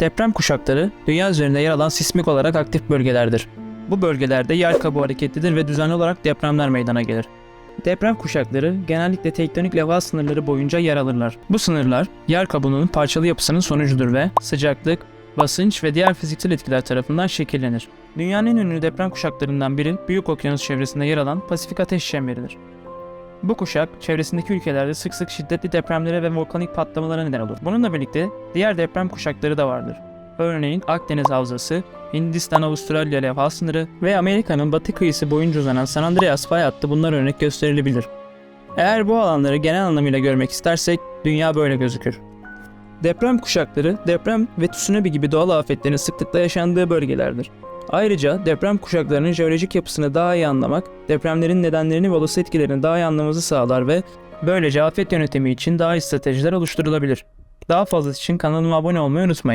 Deprem kuşakları dünya üzerinde yer alan sismik olarak aktif bölgelerdir. Bu bölgelerde yer kabuğu hareketlidir ve düzenli olarak depremler meydana gelir. Deprem kuşakları genellikle tektonik levha sınırları boyunca yer alırlar. Bu sınırlar yer kabuğunun parçalı yapısının sonucudur ve sıcaklık, basınç ve diğer fiziksel etkiler tarafından şekillenir. Dünyanın en ünlü deprem kuşaklarından biri Büyük Okyanus çevresinde yer alan Pasifik Ateş Çemberi'dir. Bu kuşak çevresindeki ülkelerde sık sık şiddetli depremlere ve volkanik patlamalara neden olur. Bununla birlikte diğer deprem kuşakları da vardır. Örneğin Akdeniz Havzası, Hindistan-Avustralya levha sınırı ve Amerika'nın batı kıyısı boyunca uzanan San Andreas fay hattı bunlar örnek gösterilebilir. Eğer bu alanları genel anlamıyla görmek istersek dünya böyle gözükür. Deprem kuşakları, deprem ve tsunami gibi doğal afetlerin sıklıkla yaşandığı bölgelerdir. Ayrıca deprem kuşaklarının jeolojik yapısını daha iyi anlamak, depremlerin nedenlerini ve olası etkilerini daha iyi anlamamızı sağlar ve böylece afet yönetimi için daha iyi stratejiler oluşturulabilir. Daha fazlası için kanalıma abone olmayı unutmayın.